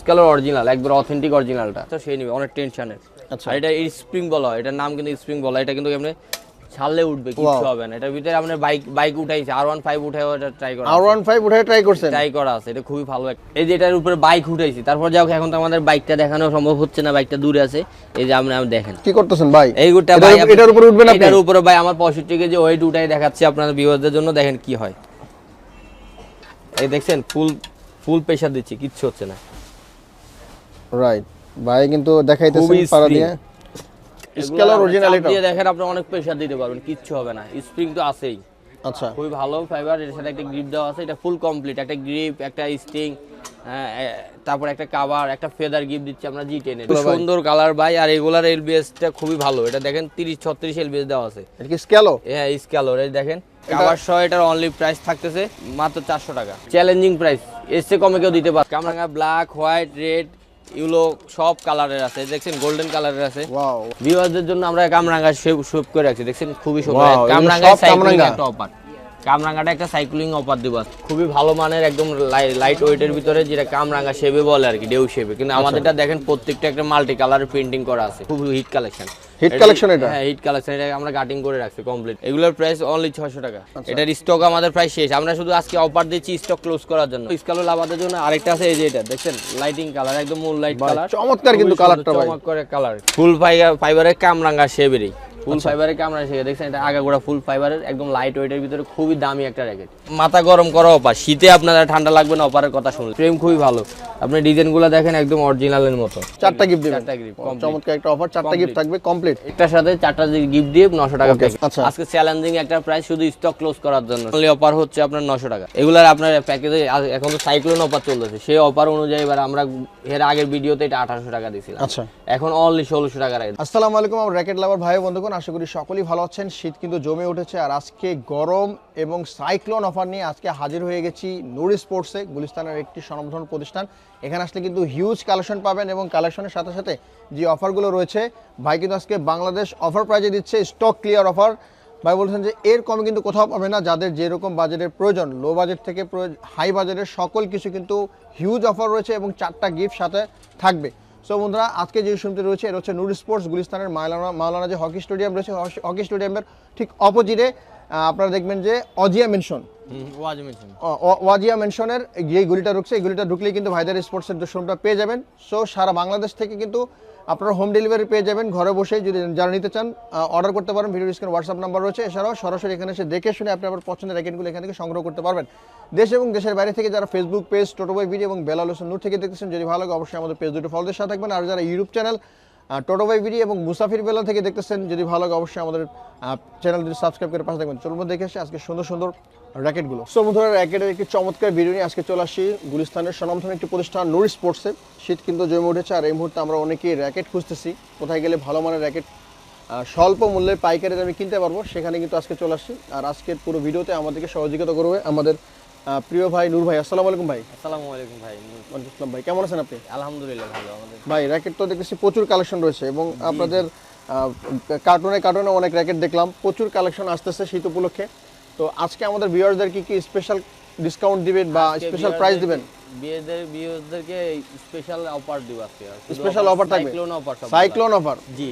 স্কালার original একবার authentic অরিজিনালটা তো সেই নিবে অনেক টেনশনের আচ্ছা। এটা স্প্রিং বলা এটার নাম কিন্তু স্প্রিং বলা এটা কিন্তু এমনি ছাড়লে উঠবে কিছু হবে না। এটার ভিতরে আপনার বাইক বাইক উঠাইছে আর ওয়ান ফাইভ উঠাই এটা ট্রাই করা আর ওয়ান ফাইভ উঠে ট্রাই করছেন? ট্রাই করা আছে এটা খুবই ভালো এই যে এটার উপরে বাইক উঠাইছি তারপর যাও এখন তো আমাদের বাইকটা দেখানো সম্ভব হচ্ছে না বাইকটা দূরে আছে। এই যে আপনি দেখেন। কি করতেছেন ভাই? এই ভাই এটার উপরে উঠবেন আপনি? এটার উপরে ভাই আমার পঁয়ষট্টি কেজি ওয়েট উঠাই দেখাচ্ছি আপনাদের ভিউয়ারদের জন্য দেখেন কি হয়। এই দেখছেন ফুল ফুল প্রেশার দিচ্ছি কিচ্ছু হচ্ছে না। রাইট ভাই কিন্তু দেখাইতেছেন পারা দিয়ে। স্কেলার অরিজিনাল এটা দিয়ে দেখেন আপনি অনেক প্রেশার দিতে পারবেন কিচ্ছু হবে না। স্প্রিং তো আছেই। আচ্ছা। খুবই ভালো ফাইবার এর সাথে একটা গ্রিপ দেওয়া আছে এটা ফুল কমপ্লিট একটা গ্রিপ একটা স্টিং তারপর একটা কাভার একটা ফেদার গিফট দিচ্ছি আমরা জি টেনে সুন্দর কালার ভাই আর এগুলার এলবিএসটা খুবই ভালো। এটা দেখেন তিরিশ ছত্রিশ এলবিএস দেওয়া আছে। এটা কি স্কেলো হ্যাঁ এই দেখেন কাভার সহ এটার অনলি প্রাইস থাকতেছে মাত্র চারশো টাকা। চ্যালেঞ্জিং প্রাইস চেয়ে কমে কেউ দিতে পারে কামরাঙ্গা ব্ল্যাক হোয়াইট রেড ইউলো সব কালারের আছে। দেখছেন গোল্ডেন কালারের আছে। ওয়াও ভিউয়ারদের জন্য আমরা কামরাঙ্গা শেপ শেপ করে রাখছি। দেখছেন খুবই সুন্দর। কামরাঙ্গা। একটা অফার কামরাঙ্গাটা একটা সাইক্লিং অফার দিব। খুবই ভালো মানের একদম লাইট ওয়েটের ভিতরে যেটা কামরাঙ্গা শেপে বলে আর কি ডেউ শেপে কিন্তু আচ্ছা। আমাদেরটা দেখেন প্রত্যেকটা একটা মাল্টি কালার প্রিন্টিং করা আছে খুব হিট কালেকশন Hit collection এটা? হ্যাঁ হিট কালেকশন এটা আমরা কাটিং করে রাখছি কমপ্লিট এগুলোর প্রাইস অনলি 600 টাকা। আচ্ছা। এটার স্টক আমাদের প্রায় শেষ। আমরা শুধু আজকে অফার দিচ্ছি স্টক ক্লোজ করার জন্য। স্কালো লাভাদের জন্য আরেকটা আছে এই যে এটা দেখছেন? লাইটিং কালার একদম মুন লাইট কালার চমৎকার কিন্তু কালারটা ভাই। চমৎকার কালার ফুল ফাইবার ফাইবারের কামরাঙ্গা শেবেরই ফুল ফাইবারের কামরা শেখে দেখছেন এটা আগাগোড়া ফুল ফাইবারের একদম লাইট ওয়েটের ভিতরে খুবই দামি একটা র্যাকেট মাথা গরম করা অপার শীতে আপনারা ঠান্ডা লাগবে না অপারের কথা শুনলে ফ্রেম খুবই ভালো। আপনি ডিজাইনগুলো দেখেন একদম অরিজিনালের মতো। চারটা গিফট দিবেন। চারটা complete। চমৎকার একটা অফার চারটা গিফট থাকবে কমপ্লিট একটার সাথে চারটা গিফট দিয়ে নশো টাকা Okay, আচ্ছা। আজকে চ্যালেঞ্জিং একটা প্রাইস শুধু স্টক ক্লোজ করার জন্য। অনলি অফার হচ্ছে আপনার নশো টাকা। এগুলার আপনার প্যাকেজে এখন তো সাইক্লোন অফার চলতেছে। সেই অফার অনুযায়ী এবার আমরা এর আগের ভিডিওতে এটা আঠারোশো টাকা দিয়েছিলাম। আচ্ছা। এখন অনলি ষোলোশো টাকা রাখে আসসালামু আলাইকুম আমার র্যাকেট লাভার ভাই ও বন্ধুগণ আশা করি সকলেই ভালো আছেন। শীত কিন্তু জমে উঠেছে আর আজকে গরম এবং সাইক্লোন অফার নিয়ে আজকে হাজির হয়ে গেছি নুরি স্পোর্টসে গুলিস্তানের একটি স্বনামধন্য প্রতিষ্ঠান। এখানে আসলে কিন্তু হিউজ কালেকশন পাবেন এবং কালেকশনের সাথে সাথে যে অফারগুলো রয়েছে, ভাই কিন্তু আজকে বাংলাদেশ অফার প্রাইজে দিচ্ছে স্টক ক্লিয়ার অফার। ভাই বলছেন যে এর কমে কিন্তু কোথাও পাবে না, যাদের যেরকম বাজেটের প্রয়োজন লো বাজেট থেকে হাই বাজেটের সকল কিছু কিন্তু হিউজ অফার রয়েছে এবং চারটা গিফট সাথে থাকবে। সো বন্ধুরা, আজকে যে শুনতে রয়েছে, এটা হচ্ছে নুর স্পোর্টস গুলিস্তানের মাওলানা মাওলানা যে হকি স্টেডিয়াম রয়েছে, হকি স্টেডিয়ামের ঠিক অপোজিটে আপনারা দেখবেন যে অজিয়া মেনশন। ওয়াজিয়া মেনশনের যে গুলিটা ঢুকছে, এই গুলিটা ঢুকলেই কিন্তু ভাইদার স্পোর্টসের শোরুমটা পেয়ে যাবেন। সো সারা বাংলাদেশ থেকে কিন্তু আপনারা হোম ডেলিভারি পেয়ে যাবেন, ঘরে বসে যদি যারা নিতে চান অর্ডার করতে পারেন ভিডিও স্ক্রিন হোয়াটসঅ্যাপ নাম্বার রয়েছে। এছাড়াও সরাসরি এখানে এসে দেখে শুনে আপনি আপনার পছন্দের র্যাকেটগুলো এখান থেকে সংগ্রহ করতে পারবেন। দেশ এবং দেশের বাইরে থেকে যারা ফেসবুক পেজ টোটোবই ভিডিও এবং বেলাল হোসেন নূর থেকে দেখতেছেন, যদি ভালো লাগে অবশ্যই আমাদের পেজ দুটো ফলোদের সাথে থাকবেন। আর যারা ইউটিউব চ্যানেল টোটোবাই ভিডিও এবং মুসাফির বেলা থেকে দেখতেছেন, যদি ভালো লাগে অবশ্যই আমাদের চ্যানেল যদি সাবস্ক্রাইব করে পাশে থাকবেন। চলুন দেখে আসি আজকে সুন্দর সুন্দর র্যাকেটগুলো। সো বন্ধুরা র্যাকেটের একটি চমৎকার ভিডিও নিয়ে আজকে চলে আসি। গুলিস্তানের স্বনামধন্য একটি প্রতিষ্ঠান নুর স্পোর্টসে শীত কিন্তু জমে উঠেছে আর এই মুহূর্তে আমরা অনেকেই র্যাকেট খুঁজতেছি। কোথায় গেলে ভালো মানের র্যাকেট স্বল্প মূল্যে পাইকারি দামে কিনতে পারব সেখানে কিন্তু আজকে চলে আসছি আর আজকের পুরো ভিডিওতে আমাদেরকে সহযোগিতা করবে আমাদের প্রিয় ভাই নূর ভাই। আসসালামু আলাইকুম ভাই। আসসালামু আলাইকুম ভাই আসসালাম ভাই কেমন আছেন আপনি? আলহামদুলিল্লাহ ভালো আমাদের ভাই র্যাকেট তো দেখতেছি প্রচুর কালেকশন রয়েছে এবং আপনাদের কার্টুনে কার্টুনে অনেক র্যাকেট দেখলাম। প্রচুর কালেকশন আসতেছে শীত উপলক্ষে। তো আজকে আমাদের ভিউয়ারদের কি কি স্পেশাল ডিসকাউন্ট দিবেন বা স্পেশাল প্রাইস দিবেন? বিয়েদের বিয়েদেরকে স্পেশাল অফার দিব আজকে। স্পেশাল অফার থাকবে? সাইক্লোন অফার সব সাইক্লোন অফার জি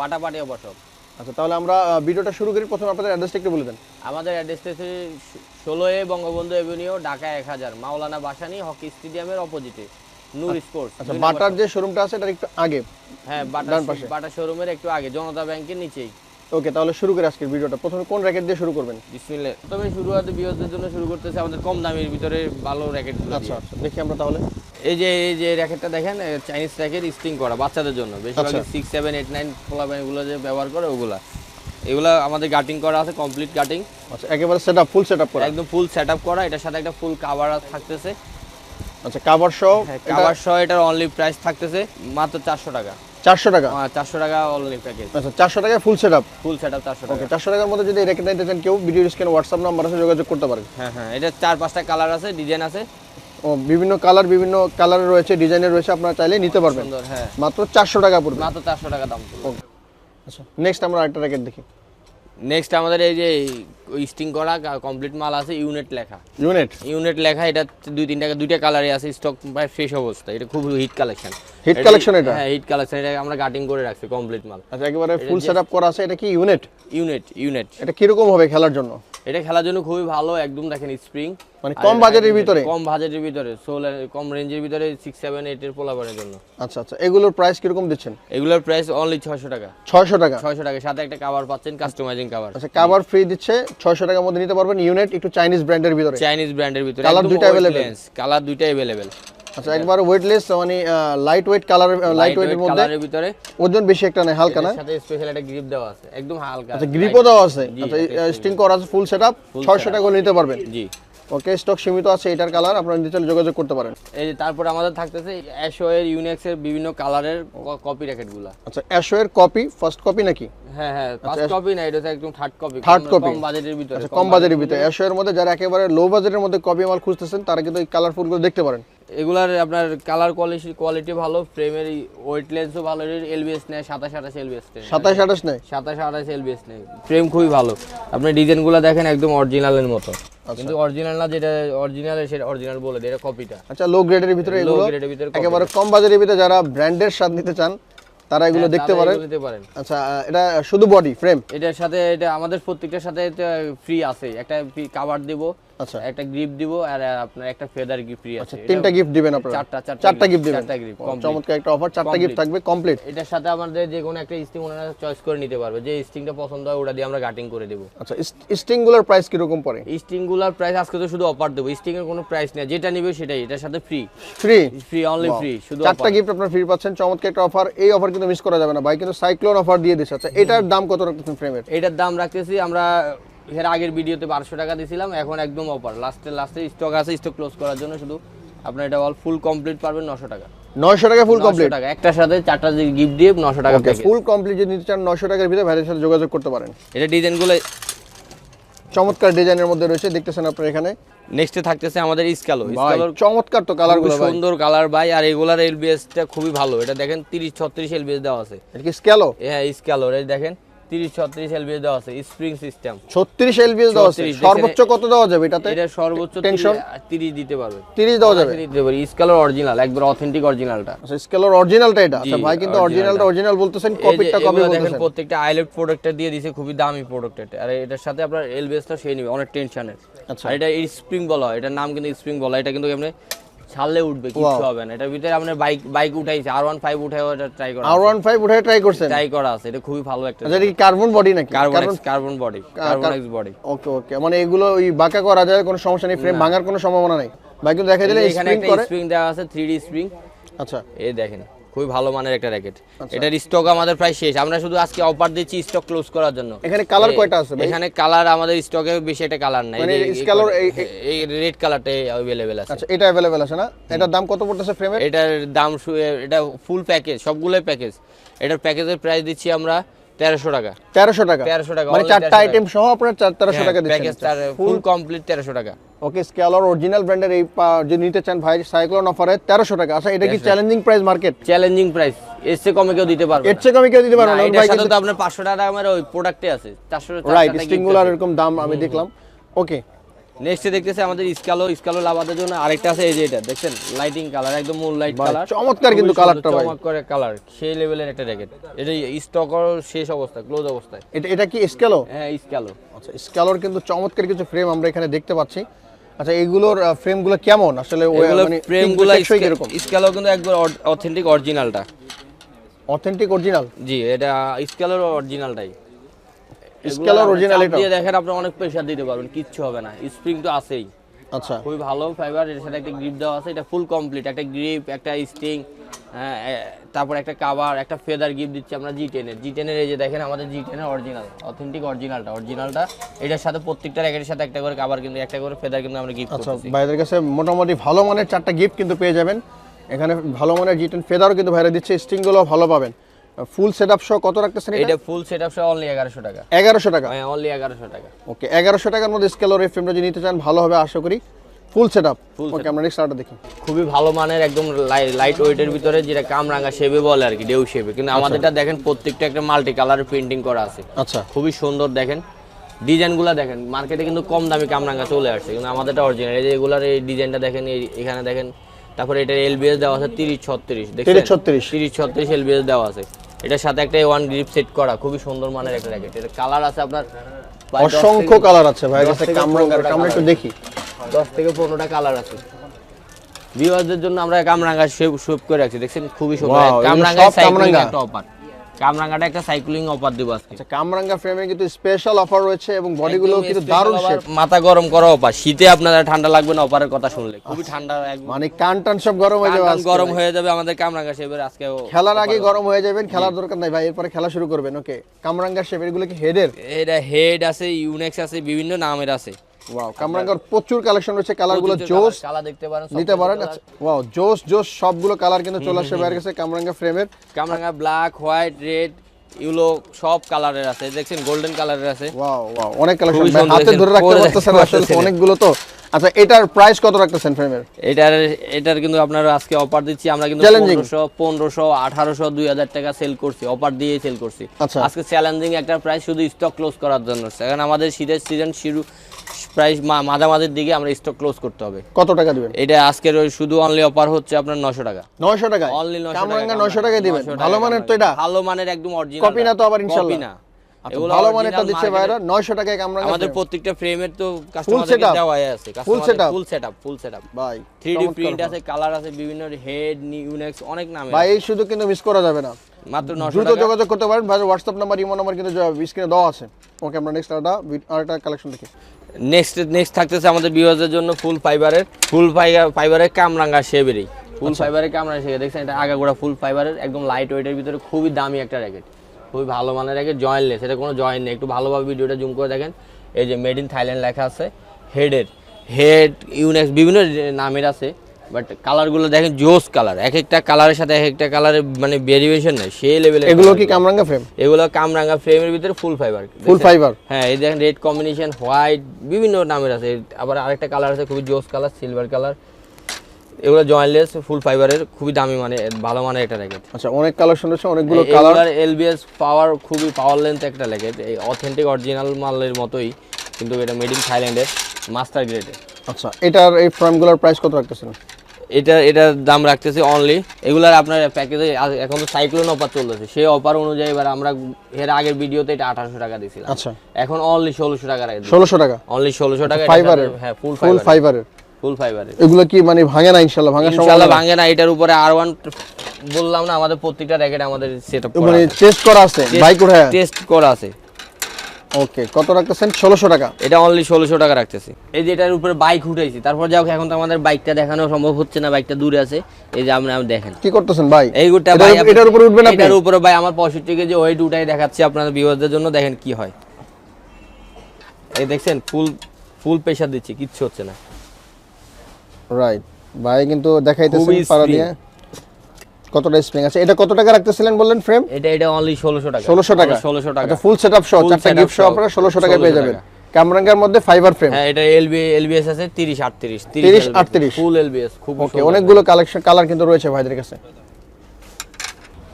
পাটাপাটি অফার সব। আচ্ছা তাহলে আমরা ভিডিওটা শুরু করি। প্রথমে আপনাদের অ্যাড্রেসটা একটু বলে দেন। আমাদের অ্যাড্রেসটা হচ্ছে ষোলো এ বঙ্গবন্ধু এভিনিউ ঢাকা এক হাজার। মাওলানা বাসানি হকি স্টেডিয়ামের অপোজিটে নূর স্পোর্টস আচ্ছা বাটার যে শোরুমটা আছে এটার একটু আগে হ্যাঁ বাটা ডান পাশে। শোরুমের একটু আগে জনতা ব্যাংকের নিচেই। ওকে তাহলে শুরু করি আজকের ভিডিওটা। প্রথমে কোন র্যাকেট দিয়ে শুরু করবেন? বিসমিল্লাহ। প্রথমে শুরু হতে বিয়সদের জন্য শুরু করতেছে আমাদের কম দামের ভিতরে ভালো র্যাকেট আচ্ছা আচ্ছা দেখি আমরা তাহলে। এই যে এই যে র্যাকেটটা দেখেন চাইনিজ র্যাকেট স্টিং করা বাচ্চাদের জন্য। বেশিরভাগ। সিক্স সেভেন এইট নাইন এগুলো যে ব্যবহার করে ওগুলা। এগুলা আমাদের গাটিং করা আছে কমপ্লিট গাটিং আচ্ছা একেবারে set up full set up করা। একদম ফুল সেট আপ করা এটার সাথে একটা ফুল কাভার থাকতেছে। আচ্ছা কাভার সহ কাভার সহ এটার অনলি প্রাইস থাকতেছে মাত্র চারশো টাকা। চারশো টাকা? চারশো টাকা অনলি প্যাকেজ আচ্ছা চারশো টাকায় full set up full set up চারশো টাকা। চারশো টাকার মধ্যে যদি র্যাকেট নিতে চান কেউ ভিডিও স্ক্রিন হোয়াটসঅ্যাপ নাম্বার আছে যোগাযোগ করতে পারেন। হ্যাঁ হ্যাঁ এটা চার পাঁচটা কালার আছে ডিজাইন আছে। ও বিভিন্ন কালার বিভিন্ন কালারের রয়েছে ডিজাইনের রয়েছে আপনারা চাইলে নিতে পারবেন। সুন্দর হ্যাঁ। মাত্র চারশো টাকা পড়বে। মাত্র চারশো টাকা দাম। পড়বে। আচ্ছা নেক্সট আমরা আরেকটা র্যাকেট দেখি। নেক্সট আমাদের এই যে স্টিং করা কমপ্লিট মাল আছে ইউনিট লেখা। ইউনিট ইউনিট লেখা এটা দুই তিন টাকা দুইটা কালারে আছে স্টক প্রায় ফ্রেশ অবস্থা এটা খুব হিট কালেকশন হিট কালেকশন এটা? হ্যাঁ হিট কালেকশন এটা আমরা কাটিং করে রাখছি কমপ্লিট মাল। আচ্ছা একেবারে ফুল সেটআপ করা আছে এটা কি ইউনিট ইউনিট ইউনিট এটা কীরকম হবে খেলার জন্য? এটা খেলার জন্য খুবই ভালো একদম দেখেন স্প্রিং মানে কম বাজেটের ভিতরে? কম বাজেটের ভিতরে সোলার কম রেঞ্জের ভিতরে সিক্স সেভেন এইটের পোলাপানের জন্য। আচ্ছা আচ্ছা এগুলোর প্রাইস কীরকম দিচ্ছেন? এগুলোর প্রাইস অনলি ছয়শো টাকা। ছয়শো টাকা? ছয়শো টাকা সাথে একটা কভার পাচ্ছেন কাস্টমাইজিং কাভার আচ্ছা কাভার ফ্রি দিচ্ছে ছয়শো টাকার মধ্যে নিতে পারবেন ইউনিট একটু চাইনিজ ব্র্যান্ডের ভিতরে। চাইনিজ ব্র্যান্ডের ভিতরে Colour দুইটা available? কালার দুইটা অ্যাভেলেবেল আচ্ছা একবার ওয়েটলেস মানে লাইট ওয়েট কালার লাইট ওয়েটের মধ্যে কালারের ভিতরে ওজন বেশি একটা না হালকা না? সাথে স্পেশাল একটা গ্রিপ দেওয়া আছে একদম হালকা আচ্ছা গ্রিপও দেওয়া আছে। আচ্ছা স্টিং করা আছে ফুল সেটআপ ছয়শো টাকা করে নিতে পারবেন। জি। ওকে স্টক সীমিত আছে এটার কালার আপনারা নিতে চাইলে যোগাযোগ করতে পারেন। এই যে তারপর আমাদের থাকতেছে অ্যাশো এর ইউনিক্স এর বিভিন্ন কালারের কপি র্যাকেটগুলা। আচ্ছা অ্যাশো এর কপি ফার্স্ট কপি নাকি? হ্যাঁ হ্যাঁ ফার্স্ট কপি না এটা একদম থার্ড কপি Third copy? কম বাজেটের ভিতরে আচ্ছা কম বাজেটের ভিতরে। অ্যাশো এর মধ্যে যারা একেবারে লো বাজেটের মধ্যে কপি মাল খুঁজতেছেন তারা কিন্তু এই কালারফুলগুলো দেখতে পারেন। এগুলার আপনার কালার কোয়ালিটি কোয়ালিটি ভালো ফ্রেমের ওয়েট লেন্সও ভালো এলবিএস নেয় সাতাশ আঠাশ এলবিএস নেয় সাতাশ আঠাশ নেই? সাতাশ আঠাশ এলবিএস নেই। ফ্রেম খুবই ভালো। আপনি ডিজাইনগুলো দেখেন একদম অরিজিনালের মতো। কিন্তু অরিজিনাল না যেটা অরিজিনাল সেটা অরিজিনাল বলে দেয় এটা কপিটা আচ্ছা লো গ্রেডের ভিতরে লো এগুলো গ্রেডের ভিতরে একেবারে কম বাজারের ভিতরে যারা ব্র্যান্ডের স্বাদ নিতে চান তারা এগুলো দেখতে পারেন। নিতে পারেন। আচ্ছা এটা শুধু বডি ফ্রেম এটার সাথে এটা আমাদের প্রত্যেকটার সাথে ফ্রি আছে। একটা কাভার দিব। আচ্ছা। একটা গ্রিপ দিব আর আপনার একটা ফেদার গিফট ফ্রি আছে। তিনটা গিফট দিবেন আপনারা? চারটা চারটা চারটা গিফট দিবেন। চারটা complete। চমৎকার একটা অফার চারটা গিফট থাকবে কমপ্লিট এটার সাথে আমাদের যে কোনো একটা স্টিং ওনারা চয়েস করে নিতে পারবে। যে স্টিংটা পছন্দ হয় ওটা দিয়ে আমরা কাটিং করে দেবো। আচ্ছা স্টিংগুলোর প্রাইস কীরকম পড়ে? স্টিংগুলার প্রাইস আজকে তো শুধু অফার দেবো। স্টিং এর কোনো প্রাইস নেই। যেটা নিবে সেটাই। এটার সাথে free free free only free শুধু চারটা গিফট আপনারা ফ্রি পাচ্ছেন চমৎকার একটা অফার এই অফার কিন্তু মিস করা যাবে না ভাই কিন্তু সাইক্লোন অফার দিয়ে দিচ্ছে। আচ্ছা এটার দাম কত রাখতেছেন ফ্রেমের এটার দাম রাখতেছি আমরা এর আগের ভিডিওতে বারোশো টাকা দিয়েছিলাম এখন একদম অফার লাস্টে লাস্টে স্টক আছে স্টক ক্লোজ করার জন্য শুধু আপনার এটা অল ফুল কমপ্লিট পারবেন নশো টাকা। নয়শো টাকা ফুল কমপ্লিট টাকা একটার সাথে চারটা গিফট দিয়ে নশো টাকা প্যাকেজ ফুল কমপ্লিট যদি নিতে চান নয়শো টাকার ভিতরে ভাইদের সাথে যোগাযোগ করতে পারেন। এটা ডিজাইনগুলো চমৎকার ডিজাইনের মধ্যে রয়েছে দেখতেছেন আপনারা এখানে। নেক্সটে থাকতেছে আমাদের স্কালো ভাই স্কালোর চমৎকার তো কালারগুলো সুন্দর কালার ভাই আর এগুলার এলবিএসটা খুবই ভালো। এটা দেখেন তিরিশ ছত্রিশ এলবিএস দেওয়া আছে। এটা কি স্ক্যালো হ্যাঁ স্কালোর এই দেখেন। তিরিশ ছত্রিশ এলবিএস দেওয়া আছে স্প্রিং সিস্টেম ছত্রিশ এলবিএস দেওয়া আছে। সর্বোচ্চ কত দেওয়া যাবে এটাতে? এটা সর্বোচ্চ Tension? তিরিশ দিতে পারবে। তিরিশ দেওয়া যাবে? দিতে পারি স্কালোর অরিজিনাল একবার অথেন্টিক অরিজিনালটা আচ্ছা স্কেলের অরিজিনালটা এটা? আচ্ছা ভাই কিন্তু অরিজিনালটা অরিজিনাল বলতেছেন কপিটা কপি বলতেছেন। প্রত্যেকটা আইলেট প্রোডাক্টটা দিয়ে খুবই দামি প্রোডাক্ট এটা। আর এটার সাথে আপনার এলবিএসটা সেই নিবে অনেক টেনশনের আচ্ছা। এটা স্প্রিং বলা হয় এটার নাম কিন্তু স্প্রিং বলা। এটা কিন্তু আপনি ছাড়লে উঠবে কিছু হবে না। এটার ভিতরে আপনার বাইক বাইক উঠাইছে আর ওয়ান ফাইভ উঠাই ট্রাই করা আর ওয়ান ফাইভ উঠে ট্রাই করছেন? ট্রাই করা আছে এটা খুবই ভালো একটা আচ্ছা এটা কি কার্বন বডি নাকি? Carbon carbon body carbon body okay okay মানে এগুলো ওই বাঁকা করা যায় কোনো সমস্যা নেই ফ্রেম ভাঙার কোনো সম্ভাবনা নেই। বাইক দেখা দিলে এখানে স্প্রিং একটা স্প্রিং দেওয়া আছে থ্রি ডি স্প্রিং আচ্ছা। এই দেখেন। খুবই ভালো মানের একটা র্যাকেট আচ্ছা। এটার স্টক আমাদের প্রায় শেষ আমরা শুধু আজকে অফার দিচ্ছি স্টক ক্লোজ করার জন্য এখানে কালার এ- কয়টা আছে ভাই এখানে কালার আমাদের স্টকে বেশি একটা কালার নাই মানে এই যে- এই scalor কয়টা- এই- এই রেড কালারটা अवेलेबल আছে আচ্ছা এটা অ্যাভেলেবেল আছে না এটার দাম কত পড়তেছে ফ্রেমের এটার দাম শু- এটা ফুল প্যাকেজ সবগুলোই প্যাকেজ এটার প্যাকেজের প্রাইস দিচ্ছি আমরা তেরোশো টাকা। তেরোশো টাকা। 1300 টাকা, মানে চারটা আইটেম সহ আপনার তেরোশো টাকা দিচ্ছেন। ফুল কমপ্লিট তেরোশো টাকা। ওকে স্কেলর অরিজিনাল ব্র্যান্ডের এই যদি নিতে চান ভাই সাইক্লোন অফারে তেরোশো টাকা। আচ্ছা এটা কি challenging price market challenging price এর চেয়ে কমে কেউ দিতে পারবে এর চেয়ে কমে কেউ দিতে পারবে না, না এটার সাথে তো আপনার পাঁচশো টাকা আমার ওই প্রোডাক্টে আছে। চারশো রাইট স্টিংগুলার এরকম দাম আমি দেখলাম। ওকে নেক্সট দেখতেছে আমাদের স্কালো স্কালো লাভাদের জন্য আরেকটা আছে এই যে এটা দেখছেন? লাইটিং কালার একদম মুন লাইট কালার চমৎকার কিন্তু কালারটা ভাই। চমৎকার কালার সেই লেভেলের একটা র্যাকেট এটা স্টক শেষ অবস্থা ক্লোজ অবস্থায়। এটা এটা কি স্কেলো হ্যাঁ স্কালো আচ্ছা স্কেলর কিন্তু চমৎকার কিছু ফ্রেম আমরা এখানে দেখতে পাচ্ছি। আচ্ছা এইগুলোর ফ্রেমগুলো কেমন? আসলে ও- এগুলো মানে ফ্রেমগুলো স্কালো কিন্তু একবার অথেন্টিক অরিজিনালটা অথেন্টিক অরিজিনাল জি এটা স্কালোর অরিজিনালটাই স্কেলর অরিজিনাল এটা দিয়ে দেখেন আপনি অনেক প্রেসার দিতে পারবেন কিচ্ছু হবে না। স্প্রিং তো আছেই। আচ্ছা। খুবই ভালো ফাইবার এর সাথে একটা গ্রিপ দেওয়া আছে এটা ফুল কমপ্লিট একটা গ্রিপ একটা স্টিং তারপর একটা কাভার একটা ফেদার গিফট দিচ্ছি আমরা জি টেনের জি টেনের এই যে দেখেন আমাদের জি টেনের অরিজিনাল অথেন্টিক অরিজিনালটা অরিজিনালটা এটার সাথে প্রত্যেকটা র্যাকেটের সাথে একটা করে কাভার কিন্তু একটা করে ফেদার কিন্তু আমরা গিফট আচ্ছা ভাইদের কাছে মোটামুটি ভালো মানের চারটা গিফট কিন্তু পেয়ে যাবেন। এখানে ভালো মানের জি টেন ফেদারও কিন্তু ভাইরা দিচ্ছে স্টিংগুলো ভালো পাবেন। ফুল সেটআপ সহ কত রাখতেছেন এটা? এটা ফুল সেট আপ অনলি এগারোশো টাকা। এগারোশো টাকা? হ্যাঁ অনলি এগারোশো টাকা। ওকে এগারোশো টাকার মধ্যে স্কেলর এই ফ্রেমটা যদি নিতে চান ভালো হবে আশা করি। ফুল সেটআপ ওকে আমরা নেক্সট আরটা দেখি। খুবই ভালো মানের একদম লাইট ওয়েটের ভিতরে যেটা কামরাঙ্গা শেপে বলে আর কি ডেউ শেপে কিন্তু আমাদেরটা দেখেন প্রত্যেকটা একটা মাল্টি কালার প্রিন্টিং করা আছে। আচ্ছা। খুবই সুন্দর দেখেন। ডিজাইনগুলো দেখেন মার্কেটে কিন্তু কম দামি কামরাঙ্গা চলে আসছে। কিন্তু আমাদেরটা অরিজিনাল এই যে এগুলার এই ডিজাইনটা দেখেন এই এখানে দেখেন তারপরে এটা এলবিএস দেওয়া আছে তিরিশ ছত্রিশ তিরিশ ছত্রিশ। তিরিশ ছত্রিশ এলবিএস দেওয়া আছে। এটার সাথে একটা ওয়ান গ্রিপ সেট করা খুবই সুন্দর মানের একটা র্যাকেট এটা কালার আছে আপনার অসংখ্য কালার আছে ভাই কাছে থেকে কামরাঙ্গার কামরা একটু দেখি। দশ থেকে পনেরোটা কালার আছে। ভিউয়ারদের জন্য আমরা কামরাঙ্গা শেপ শেপ করে রাখছি দেখছেন? খুবই সুন্দর। কামরাঙ্গা সাইক্লিং কামরাঙ্গা। একটা অফার কামরাঙ্গাটা একটা সাইক্লিং অফার দিব আজকে। আচ্ছা কামরাঙ্গা ফ্রেমে কিন্তু স্পেশাল অফার রয়েছে এবং বডিগুলো কিন্তু দারুণ শেপ মাথা গরম করা অফার। শীতে আপনাদের ঠান্ডা লাগবে না অফারের কথা শুনলে। খুবই ঠান্ডা মানে কান টান সব গরম হয়ে যাবে গরম হয়ে যাবে আমাদের কামরাঙ্গা শেপের আজকে খেলার আগে গরম হয়ে যাবেন খেলার দরকার নাই ভাই এরপরে খেলা শুরু করবেন ওকে কামরাঙ্গা শেপ এগুলো কি হেডের এটা হেড আছে ইউনেক্স আছে বিভিন্ন নামের আছে। ওয়াও কামরাঙ্গার প্রচুর কালেকশন রয়েছে কালারগুলো জোস দেখতে পারেন নিতে পারেন। ওয়াও জোস জোস সবগুলো কালার কিন্তু চলে আসছে বাইরের কাছে কামরাঙ্গা ফ্রেমের কামরাঙ্গা ব্ল্যাক হোয়াইট রেড ইউলো সব কালারের আছে। দেখছেন গোল্ডেন কালারের আছে। ওয়াও ওয়াও অনেক কালেকশন হাতে ধরে রাখতে পারতেছেন আসলে অনেকগুলো তো। আচ্ছা এটার প্রাইস কত রাখতেছেন ফ্রেমের এটার এটার কিন্তু আপনার আজকে অফার দিচ্ছি আমরা কিন্তু Challenging। পনেরোশো পনেরোশো আঠারোশো দুই হাজার টাকা সেল করছি অফার দিয়ে সেল করছি। আচ্ছা। আজকে চ্যালেঞ্জিং একটা প্রাইস শুধু স্টক ক্লোজ করার জন্য। এখন আমাদের শীতের সিজন শুরু প্রাইস মাঝামাঝির দিকে আমরা স্টক ক্লোজ করতে হবে। কত টাকা দিবেন? এটা আজকের ওই শুধু অনলি অফার হচ্ছে আপনার নশো টাকা। নয়শো টাকা অনলি নশো কামরাঙ্গা নয়শো টাকায় দিবেন? ভালো মানের তো এটা? ভালো মানের একদম অরিজিনাল কপি না তো আবার ইনশাল্লাহ? না আচ্ছা, ভালো মানেরটা দিচ্ছে ভাইরা। নয়শো টাকায় কামরাঙ্গা আমাদের প্রত্যেকটা ফ্রেমের তো কাস্টমারদের আছে? ফুল সেটআপ ফুল সেটআপ ভাই 3D চমৎকার প্রিন্ট আছে কালার আছে বিভিন্ন হেড ইউনেক্স অনেক নামে ভাই এই শুধু কিন্তু মিস করা যাবে না। মাত্র 900 দ্রুত টাকা। যোগাযোগ করতে পারেন। ভাই হোয়াটসঅ্যাপ নাম্বার ইমো নাম্বার কিন্তু স্ক্রিনে দেওয়া আছে। ওকে আমরা নেক্সট আরেকটা আরেকটা কালেকশন দেখি। নেক্সট নেক্সট থাকতেছে আমাদের ভিউয়ারদের জন্য ফুল ফাইবারের ফুল ফাইবারের কামরাঙ্গা শেবেরি ফুল। ফাইবারের কামরাঙ্গা শেবে দেখছেন এটা আগাগোড়া ফুল ফাইবারের একদম লাইট ওয়েটের ভিতরে খুবই দামি একটা র্যাকেট খুবই ভালো মানের র্যাকেট জয়েন্টলেস এটা কোনো জয়েন্ট নেই। একটু ভালোভাবে ভিডিওটা জুম করে দেখেন। এই যে মেড ইন থাইল্যান্ড লেখা আছে হেডের হেড ইউনেক্স বিভিন্ন নামের আছে। বাট কালারগুলো দেখেন জোস কালার এক একটা কালারের সাথে এক একটা কালারের মানে ভেরিয়েশন নেই সেই লেভেলের এগুলো কি কামরাঙ্গা ফ্রেম এগুলো কামরাঙ্গা ফ্রেমের ভিতরে ফুল ফাইবার ফুল ফাইবার হ্যাঁ এই দেখেন রেড কম্বিনেশন হোয়াইট বিভিন্ন নামের আছে। আবার আরেকটা কালার আছে খুবই জোস কালার সিলভার কালার। এগুলো জয়েন্টলেস ফুল ফাইবারের খুবই দামি মানে ভালো মানের একটা র্যাকেট আচ্ছা অনেক কালেকশন রয়েছে অনেকগুলো কালার এলবিএস পাওয়ার খুবই পাওয়ার লেন্থ একটা র্যাকেট এই অথেন্টিক অরিজিনাল মালের মতোই কিন্তু এটা মেড ইন থাইল্যান্ডের মাস্টার গ্রেডের আচ্ছা এটার এই ফ্রেমগুলোর প্রাইস কত রাখতেছেন এটা এটার দাম রাখতেছি অনলি এগুলার আপনার প্যাকেজে এখন তো সাইক্লোন অফার চলতেছে। সেই অফার অনুযায়ী এবার আমরা এর আগের ভিডিওতে এটা আঠারোশো টাকা দিয়েছিলাম আচ্ছা। এখন অনলি ষোলোশো টাকা রাখি ষোলোশো টাকা? অনলি ষোলোশো টাকা ফাইবারের হ্যাঁ ফুল ফুল ফাইবারের ফুল ফাইবারের এগুলো কি মানে ভাঙে না ইনশাল্লাহ ভাঙার ইনশাআল্লাহ ভাঙে না এটার উপরে আর ওয়ান বললাম না আমাদের প্রত্যেকটা র্যাকেট আমাদের সেটআপ করা মানে টেস্ট করা আছে বাইক উঠে টেস্ট করা আছে। ওকে কত রাখতেছেন? ষোলোশো টাকা। এটা অনলি ষোলোশো টাকা রাখতেছি। এই যে এটার উপরে বাইক উঠাইছি তারপর যাও এখন তো আমাদের বাইকটা দেখানো সম্ভব হচ্ছে না বাইকটা দূরে আছে। এই যে আপনি দেখেন। কি করতেছেন ভাই? এই ভাই এটার উপরে উঠবেন আপনি? এটার উপরে ভাই আমার পঁয়ষট্টি কেজি ওয়েট উঠাই দেখাচ্ছি আপনাদের ভিউয়ারদের জন্য দেখেন কি হয়। এই দেখছেন ফুল ফুল প্রেশার দিচ্ছি কিচ্ছু হচ্ছে না। রাইট ভাই কিন্তু দেখাইতেছেন পারা দিয়ে। কতটা স্প্রিং আছে? এটা কত টাকা রাখতেছিলেন বললেন ফ্রেম এটা এটা অনলি ষোলোশো টাকা। ষোলোশো টাকা। ষোলোশো টাকা। ফুল সেটআপ সহ চারটা গিফট সহ আপনারা ষোলোশো টাকায় পেয়ে যাবেন। টাকা। মধ্যে ফাইবার ফ্রেম হ্যাঁ এটা এলবি এলবিএস আছে 30 38 30, 38 ফুল এলবিএস খুব ওকে অনেকগুলো কালেকশন কালার কিন্তু রয়েছে ভাইদের কাছে।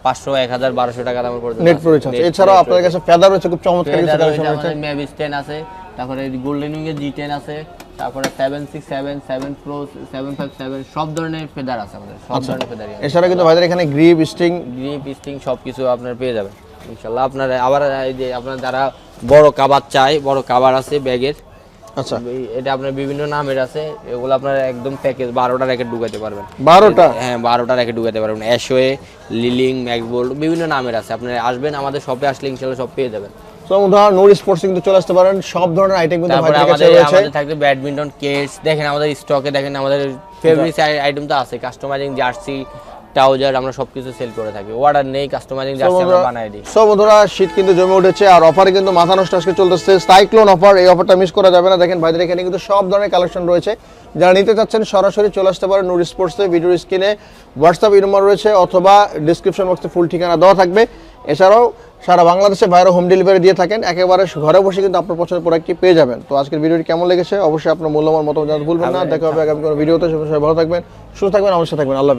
500 1000 1200 টাকা দামের পর্যন্ত নেট প্রোজ আছে এছাড়াও আপনাদের কাছে ফেদার রয়েছে খুব চমৎকার কিছু কালেকশন রয়েছে ম্যাভিস 10 আছে তারপরে গোল্ডেন উইং এর জি10 আছে। তারপরে 767 7 প্রো 757 সব ধরনের ফেদার আছে আমাদের সব আচ্ছা। ধরনের ফেদারই আছে। এছাড়া কিন্তু ভাইদের এখানে গ্রিপ স্টিং গ্রিপ স্টিং সবকিছু আপনার পেয়ে যাবেন ইনশাআল্লাহ আপনার আবার এই যে আপনার যারা বড় কাবার চাই বড় কাবার আছে ব্যাগের আচ্ছা। এটা আপনার বিভিন্ন নামের আছে এগুলো আপনার একদম প্যাকেজ বারোটা র্যাকেট ঢুকাতে পারবেন। বারোটা? হ্যাঁ বারোটা র্যাকেট ঢুকাতে পারবেন। অ্যাশোয়ে লিলিং ম্যাকবোল্ড বিভিন্ন নামের আছে। আপনি আসবেন আমাদের শপে আসলে ইনশাল্লাহ সব পেয়ে যাবেন। তো বন্ধুরা নূর স্পোর্টস কিন্তু চলে আসতে পারেন। সব ধরনের আইটেম কিন্তু ভাইদের কাছে রয়েছে। আমাদের থাকবে ব্যাডমিন্টন কেটস দেখেন আমাদের স্টকে দেখেন আমাদের আইটেম তো আছে কাস্টমাইজিং জার্সি ট্রাউজার আমরা সবকিছু সেল করে থাকি। অর্ডার নেই কাস্টমাইজিং জার্সি আমরা বানাই দিই। সব বন্ধুরা শীত কিন্তু জমে উঠেছে আর অফারে কিন্তু মাথা নষ্ট আজকে চলতেছে। সাইক্লোন অফার এই অফারটা মিস করা যাবে না। দেখেন ভাইদের এখানে কিন্তু সব ধরনের কালেকশন রয়েছে। যারা নিতে চাচ্ছেন সরাসরি চলে আসতে পারেন নূর স্পোর্টসে ভিডিওর স্ক্রিনে হোয়াটসঅ্যাপ নম্বর রয়েছে অথবা ডিসক্রিপশন বক্সে ফুল ঠিকানা দেওয়া থাকবে। এছাড়াও সারা বাংলাদেশে বাইরে হোম ডেলিভারি দিয়ে থাকেন একেবারে ঘরে বসে কিন্তু আপনার পছন্দের প্রোডাক্টটি পেয়ে যাবেন। তো আজকের ভিডিওটি কেমন লেগেছে? অবশ্যই আপনার মূল্যবান মতামত জানাতে ভুলবেন না। দেখা হবে আগামী কোনো ভিডিওতে সবাই ভালো থাকবেন সুস্থ থাকবেন আমার সাথে থাকবেন। আল্লাহ।